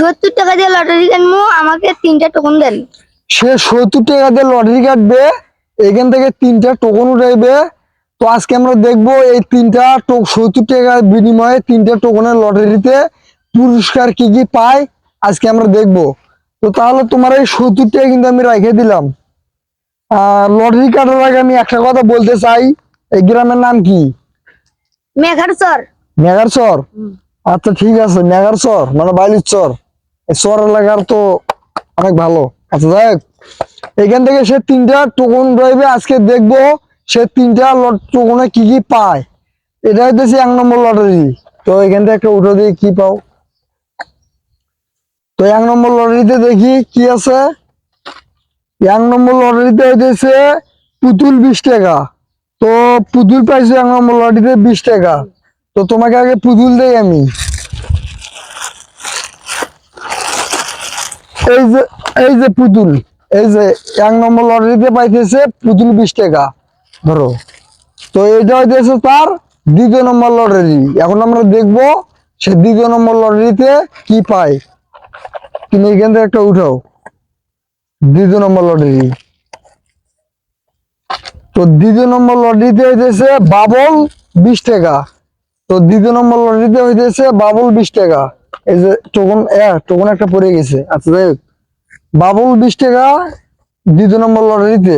সত্তর টাকা দিয়ে লটারি কিনবো আমাকে তিনটা টোকন দেন। সে সত্তর টাকা দিয়ে লটারি কাটবে এখান থেকে তিনটা টোকন উঠাইবে। তো আজকে আমরা দেখব এই তিনটা সত্তর টাকার বিনিময়ে তিনটা টোকনের লটারিতে পুরস্কার কি কি পায় আজকে আমরা দেখব। তো তাহলে তোমার এই সত্তর টাকা কিন্তু আমি রেখে দিলাম। আর লটারি কাটার আগে আমি একটা কথা বলতে চাই এই গ্রামের নাম কি? মেঘার চর। মেঘার চর? আচ্ছা ঠিক আছে মেঘার চর মানে বাইলির চর। চর এলাকার তো অনেক ভালো। আচ্ছা যাই এখান থেকে সে তিনটা টোকন রইবে আজকে দেখব সে তিনটা লট- কি কি পায়। এটা এক নম্বর লটারি তো এখান থেকে দিয়ে কি পাও। তো এক নম্বর লটারিতে দেখি কি আছে। এক নম্বর লটারিতে হইতেছে পুতুল বিশ টাকা। তো পুতুল পাইছো এক নম্বর লটারিতে বিশ টাকা। তো তোমাকে আগে পুতুল দেই আমি। এই যে এই যে পুতুল, এই যে এক নম্বর লটারিতে পাইতেছে পুতুল বিশ টাকা, ধরো। তো এটা হইতেছে তার দ্বিতীয় নম্বর লটারি এখন আমরা দেখব সে দ্বিতীয় নম্বর লটারিতে কি পায়। তুমি এখান থেকে একটা উঠাও। দ্বিতীয় নম্বর লটারি তো দ্বিতীয় নম্বর লটারিতে হইতেছে বাবল বিশ টাকা। তো দ্বিতীয় নম্বর লটারিতে হইতেছে বাবুল বিশ টাকা। এই যে টোকন টোকন একটা পড়ে গেছে। আচ্ছা যাই হোক। বাবুল বিশ টাকা দ্বিতীয় নম্বর লটারিতে।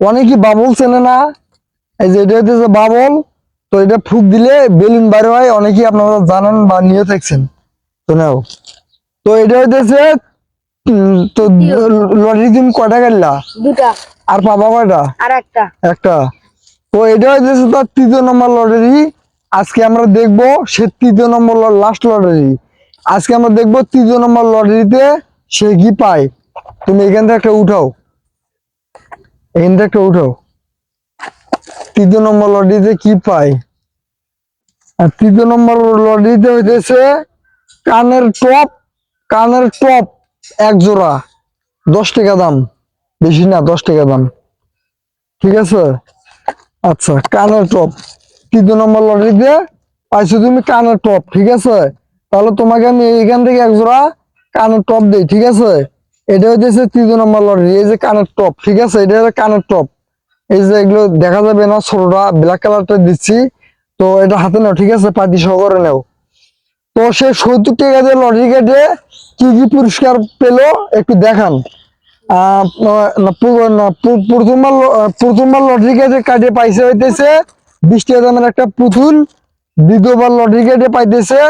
অনেকেই বাবুল চেনে না। এই যে এটা হইতেছে বাবল। তো এটা ফুক দিলে বেলুন বাইরে হয়। অনেকেই আপনারা জানেন বা নিয়ে থাকছেন। তো নাও। তো এটা হইতেছে তো লটারি তুমি কয়টা কাটলা? দুটা। আর পাবা কয়টা? আর একটা। একটা। তো এটা হচ্ছে তার তৃতীয় নম্বর লটারি। আজকে আমরা দেখব সে তৃতীয় নম্বর লাস্ট লটারি। আজকে আমরা দেখব তৃতীয় নম্বর লটারিতে সে কি পায়। তুমি এখান থেকে একটা উঠাও। এখান থেকে একটা উঠাও। তৃতীয় নম্বর লটারিতে কি পায়? আর তৃতীয় নম্বর লটারিতে হইতেছে কানের টপ কানের টপ এক জোড়া। দশ টাকা দাম। বেশি না, দশ টাকা দাম। ঠিক আছে? আচ্ছা কানের টপ। তৃতীয় নম্বর লটারিতে পাইছো তুমি কানের টপ, ঠিক আছে? তাহলে তোমাকে আমি এইখান থেকে এক জোড়া কানের টপ দেই, ঠিক আছে? এটা হইতেছে তৃতীয় নম্বর লটারি এই যে কানের টপ ঠিক আছে? এটা হচ্ছে কানের টপ এই যে এগুলো দেখা যাবে না, ছোটটা ব্ল্যাক কালারটা দিচ্ছি। তো এটা হাতে নাও, ঠিক আছে? পাতি সহকারে নেও। তো সে সত্তর টাকা দিয়ে লটারি কেটে কি কি পুরস্কার পেল, একটু দেখান। প্রথমবার প্রথমবার লটারি কেটে কাটে পাইছে হইতেছে বিশ টাকা দামের একটা পুতুল, দ্বিতীয়বার লটারি কেটে পাইতেছে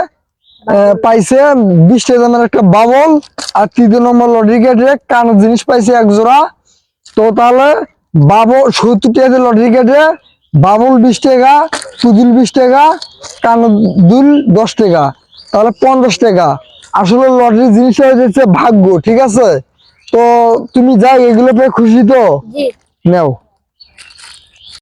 পাইছে বিশ টাকা দামের একটা বাবল আর তৃতীয় নম্বর লটারি কেটে কানের জিনিস পাইছে এক জোড়া। তো তাহলে বাবল সত্তর টাকা লটারি কেটে বাবুল বিশ টাকা পুতুল বিশ টাকা কানের দুল দশ টাকা তাহলে পঞ্চাশ টাকা। আসলে লটারি জিনিসটা হচ্ছে ভাগ্য ঠিক আছে? তো তুমি যাই এগুলো পেয়ে খুশি তো? নেও।